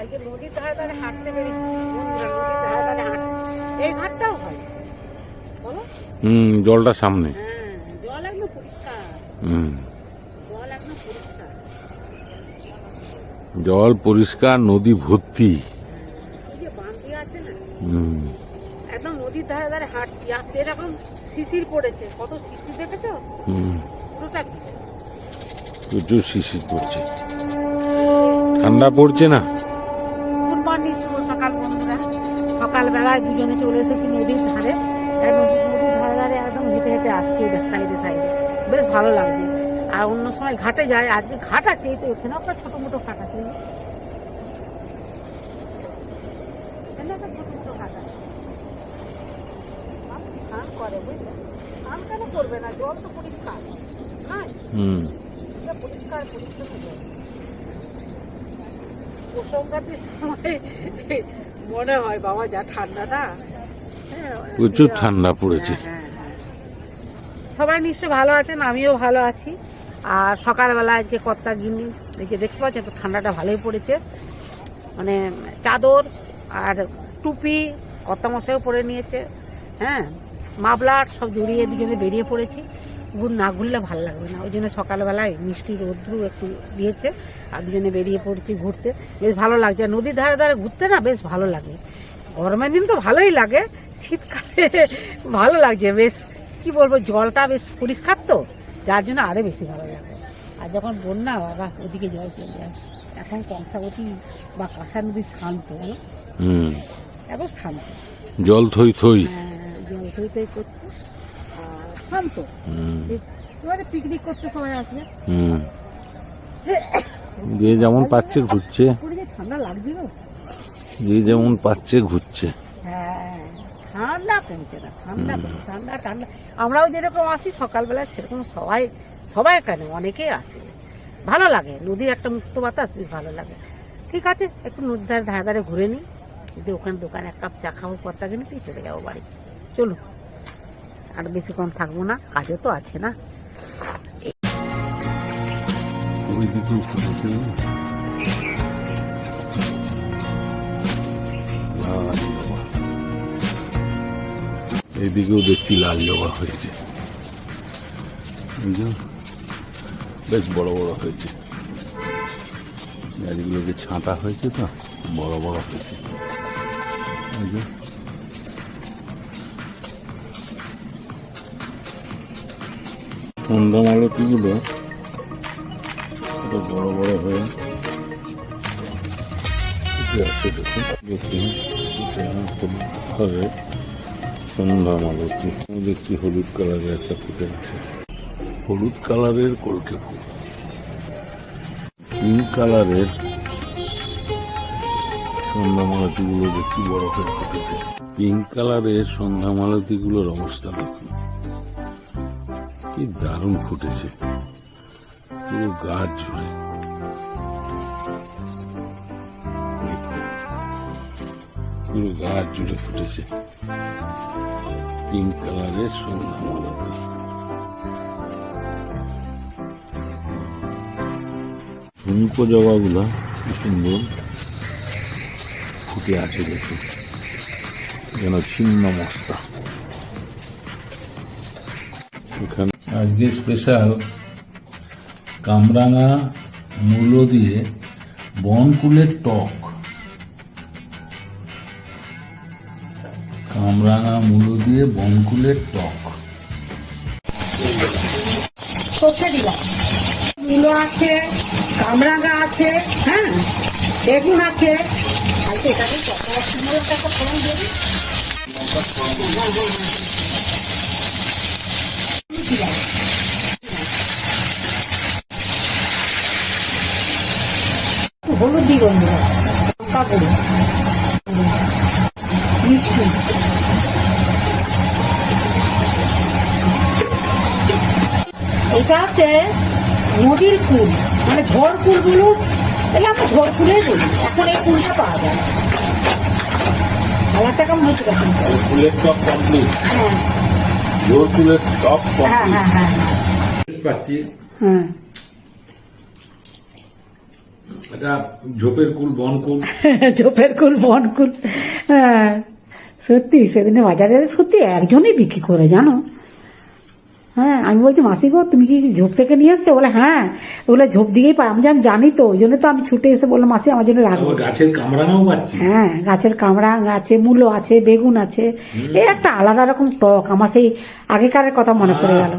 আজকে নদীর ধারে ধারে হাঁটতে বেরিয়েছি নদীর ধারে ধারে হাঁটছি এই ঘাটটাও হয়। বলো? হুম জলটা সামনে। হ্যাঁ জল একদম পরিষ্কার। হুম। জল একদম পরিষ্কার। জল পরিষ্কার নদী ভর্তি। এই যে বাঁধি আছে না? হুম। একদম নদীর ধারে ধারে হাঁটছি। আর সেরকম শিশির পড়েছে। কত শিশির দেখেছ? হুম। পুরোটা প্রচুর শিশির পড়ছে। ঠান্ডা পড়ছে না গুড মর্নিং শুভ সকাল বন্ধুরা সকালবেলায় দুজনে চলে এসেছি নদীর ধারে। নদীর ধারে ধারে একদম হেঁটে হেঁটে আসছি সাইডে সাইডে বেশ ভালো লাগছে। আর অন্য সময় ঘাটে যায়। আজকে ঘাট আছে এই তো এখানে একটা ছোটো মোটো ঘাট আছে। করে বুঝলে? কেন করবে না? জল তো পরিষ্কার। হ্যাঁ? হুম। পরিষ্কার প্রসঙ্গাতের সময় মনে হয় বাবা যা ঠান্ডা না? হ্যাঁ, প্রচুর ঠান্ডা পড়েছে। হ্যাঁ, হ্যাঁ। সবাই নিশ্চয় ভালো আছেন আমিও ভালো আছি। আর সকালবেলা আজকে কর্তা গিনি এই যে দেখতে পাচ্ছেন তো ঠান্ডাটা ভালোই পড়েছে। মানে চাদর আর টুপি কর্তা মশাইও পরে নিয়েছে হ্যাঁ মাফলার সব জড়িয়ে দুজনে বেরিয়ে পড়েছি। ঘুর না ঘুরলে ভালো লাগবে না। ওই জন্য সকালবেলায় মিষ্টি রোদ্রু একটু দিয়েছে আর দুজনে বেরিয়ে পড়ছি ঘুরতে। বেশ ভালো লাগছে। আর নদীর ধারে ধারে ঘুরতে না বেশ ভালো লাগে। গরমের দিন তো ভালোই লাগে শীতকালে ভালো লাগছে বেশ। কি বলব জলটা বেশ পরিষ্কার তো যার জন্য আরও বেশি ভালো লাগে। আর যখন বন্যা বাবা ওদিকে জল চলে যায় এখন কংসাবতী বা কাঁসা নদী শান্ত। এখন শান্ত। জল থই থই। হ্যাঁ, জল থই থই করছে। শান্ত। এবারে পিকনিক করতে সবাই আসবে। যে যেমন পাচ্ছে ঘুরছে। পুরো ঠান্ডা লাগছিল যে যেমন পাচ্ছে ঘুরছে। হ্যাঁ ঠান্ডা কমছে না ঠান্ডা ঠান্ডা ঠান্ডা। আমরাও যেরকম আসি সকালবেলা সেরকম সবাই সবাই কেন অনেকেই আসে। ভালো লাগে নদীর একটা মুক্ত বাতাস বেশ ভালো লাগে। ঠিক আছে একটু নদীর ধারে ধারে ঘুরে নিই। যদি ওখানে দোকানে এক কাপ চা খাব পত্তা কিনে দিয়ে চলে যাব বাড়ি। চলো আর বেশিক্ষণ থাকব না, কাজও তো আছে না। এইদিকেও দেখছি লাল জবা হয়েছে। বেশ বড় বড় হয়েছে। গাছগুলোকে ছাঁটা হয়েছে তো, বড় বড় হয়েছে। সন্ধ্যা মালতিগুলো কত বড় বড় হয়ে দেখছি হলুদ কালারের একটা ফুটে আছে হলুদ কালারের কলকে পিঙ্ক কালারের সন্ধ্যা মালতীগুলো দেখছি বড় হয়ে ফুটেছে। পিঙ্ক কালারের সন্ধ্যা মালতীগুলোর অবস্থা দেখুন। কি দারুণ ফুটেছে। পুরো গাছ জুড়ে পুরো গাছ জুড়ে ফুটেছে। পিঙ্ক কালারের সন্ধ্যা মালতী। ঝুমকো জবাগুলা কি সুন্দর। ফুটে আছে দেখুন যেন ছিন্ন মস্তা। এখানে আজকে স্পেশাল কামরাঙা মূলো দিয়ে বনকুলের টক। কামরাঙা মূলো দিয়ে বনকুলের টক। মূলো আছে, কামরাঙা আছে হ্যাঁ? বেগুন আছে। আজকে এটাকে কত সুন্দর একটা ফোড়ন দেবে হলুদ দিই বন্ধুরা লঙ্কা গুঁড়ো। মিষ্টি। এটা হচ্ছে নদীর ফুল। মানে ঝড় ফুলগুলো এগুলো আমরা ঝড় ফুলে বলি। এখন এই ফুলটা পাওয়া যায়। না। কালারটা কেমন হচ্ছে দেখুন। ফুলের টক কমপ্লিট হ্যাঁ। জোর টক হ্যাঁ হ্যাঁ হ্যাঁ। পাচ্ছি। এটা ঝোপের কুল বন কুল। ঝোপের কুল বন কুল। হ্যাঁ সত্যি সেদিনে বাজারে সত্যি একজনই বিক্রি করে জানো? হ্যাঁ আমি বলছি মাসি গো তুমি কি ঝোপ থেকে নিয়ে এসছো? বলে হ্যাঁ। ওগুলো ঝোপ দিকেই পাই আমি আমি জানি তো ওই জন্য তো আমি ছুটে এসে বললাম মাসি আমার জন্য রাখব গাছের কামড়ানোও পাচ্ছি। হ্যাঁ গাছের কামড়া গাছে মূলো আছে বেগুন আছে। এই একটা আলাদা রকম টক আমার সেই আগেকারের কথা মনে পড়ে গেল।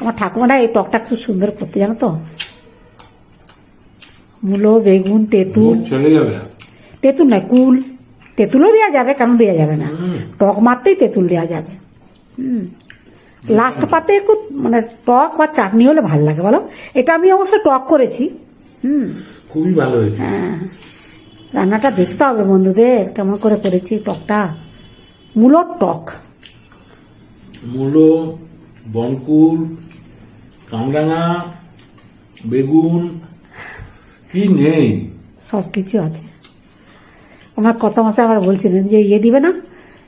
আমার ঠাকুমাটা এই টকটা খুব সুন্দর করতে জানো তো? মূলো বেগুন তেঁতুল। চলে যাবে। তেঁতুল নয় কুল। তেঁতুলও দেওয়া যাবে কেন দেওয়া যাবে না? টক মারতেই তেঁতুল দেওয়া যাবে। হুম। লাস্ট পাতে একটু মানে টক বা চাটনি হলে ভালো লাগে বলো? এটা আমি অবশ্য টক করেছি। হুম। খুবই ভালো হয়েছে। হ্যাঁ। রান্নাটা দেখতে হবে বন্ধুদের কেমন করে করেছি টকটা। মূলর টক। মূলো বনকুল কামরাঙা বেগুন কি নেই? সব কিছু আছে। আমার কত মাসে আবার বলছিলেন যে ইয়ে দিবে না?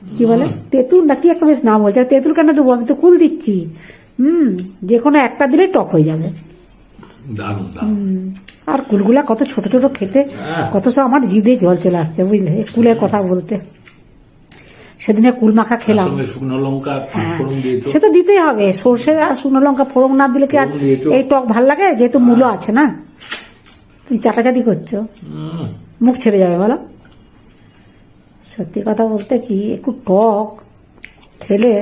কি বলে? তেঁতুল নাকি একটা বেশ নাম বলছে তেঁতুল কেন দেবো? আমি তো কুল দিচ্ছি। হুম যে কোনো একটা দিলে টক হয়ে যাবে। আর কুলগুলা কত ছোট ছোট খেতে হ্যাঁ। কত সব আমার জিদে জল চলে আসছে বুঝলে? কুলের কথা বলতে। সেদিনে কুল মাখা খেলাম। শুকনো লঙ্কা হ্যাঁ। সে তো দিতেই হবে। সর্ষে আর শুকনো লঙ্কা ফোড়ন না দিলে কি আর এই টক ভালো লাগে? যেহেতু মূল্য আছে না। তুমি চাটাচাটি করছ। মুখ ছেড়ে যাবে বলো। সত্যি কথা বলতে কি একটু টক খেলে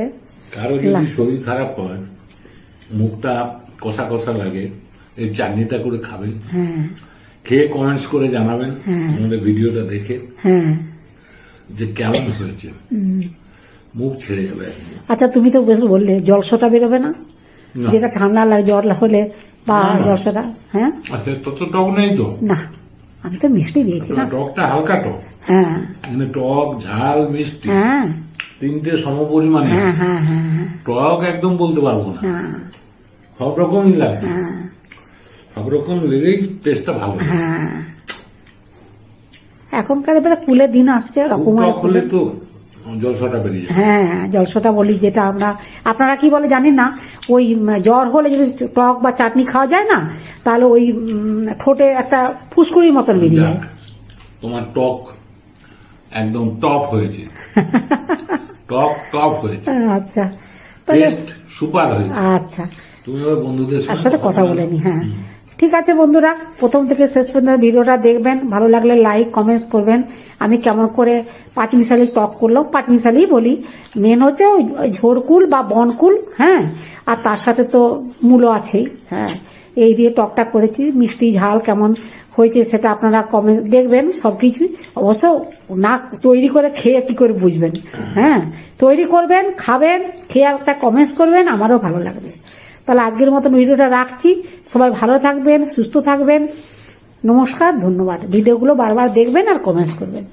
কারও যদি শরীর খারাপ হয় মুখটা কষা কষা লাগে এই চাটনিটা করে খাবেন। হ্যাঁ। খেয়ে কমেন্টস করে জানাবেন হ্যাঁ। আমাদের ভিডিওটা দেখে। হ্যাঁ। যে কেমন হয়েছে। মুখ ছেড়ে যাবে আচ্ছা তুমি তো বেশ বললে জলসটা বেরোবে না। যেটা ঠান্ডা লাগে জ্বর হলে বা। জলসটা হ্যাঁ? আচ্ছা তত টক নেই তো? না আমি তো মিষ্টি দিয়েছি টকটা হালকা টক। এখানে টক ঝাল মিষ্টি। হ্যাঁ। তিনটে সমপরিমাণে। হ্যাঁ হ্যাঁ হ্যাঁ হ্যাঁ। টক একদম বলতে পারব না। হ্যাঁ। সব রকমই লাগছে হ্যাঁ। সব রকম লেগেই টেস্টটা ভালো। হ্যাঁ। এখনকার এবারে কুলের দিন আসছে টক তো জলসটা বেরিয়ে যায়। হ্যাঁ জলসটা বলি যেটা আমরা আপনারা কি বলে জানেন না? ওই জ্বর হলে যদি টক বা চাটনি খাওয়া যায় না তাহলে ওই ঠোঁটে একটা ফুসকুড়ির মতন বেরিয়ে যায়। তোমার টক একদম টপ হয়েছে। টক টপ হয়েছে। আচ্ছা। টেস্ট সুপার হয়েছে। আচ্ছা। তুমি এবার বন্ধুদের সাথে কথা বলে নি হ্যাঁ। ঠিক আছে বন্ধুরা প্রথম থেকে শেষ পর্যন্ত ভিডিওটা দেখবেন। ভালো লাগলে লাইক কমেন্টস করবেন। আমি কেমন করে পাঁচ মিশালি টক করলাম পাঁচ মিশালি বলি। মেন হচ্ছে ওই ওই ঝোড়কুল বা বনকুল হ্যাঁ। আর তার সাথে তো মূলো আছেই হ্যাঁ। এই দিয়ে টকটা করেছি, মিষ্টি ঝাল কেমন হয়েছে সেটা আপনারা কমেন্ট দেখবেন সবকিছুই অবশ্য না তৈরি করে খেয়ে কি করে বুঝবেন? হ্যাঁ তৈরি করবেন, খাবেন, খেয়ে একটা কমেন্টস করবেন, আমারও ভালো লাগবে। তাহলে আজকের মতন ভিডিওটা রাখছি। সবাই ভালো থাকবেন, সুস্থ থাকবেন। নমস্কার, ধন্যবাদ। ভিডিওগুলো বারবার দেখবেন আর কমেন্টস করবেন।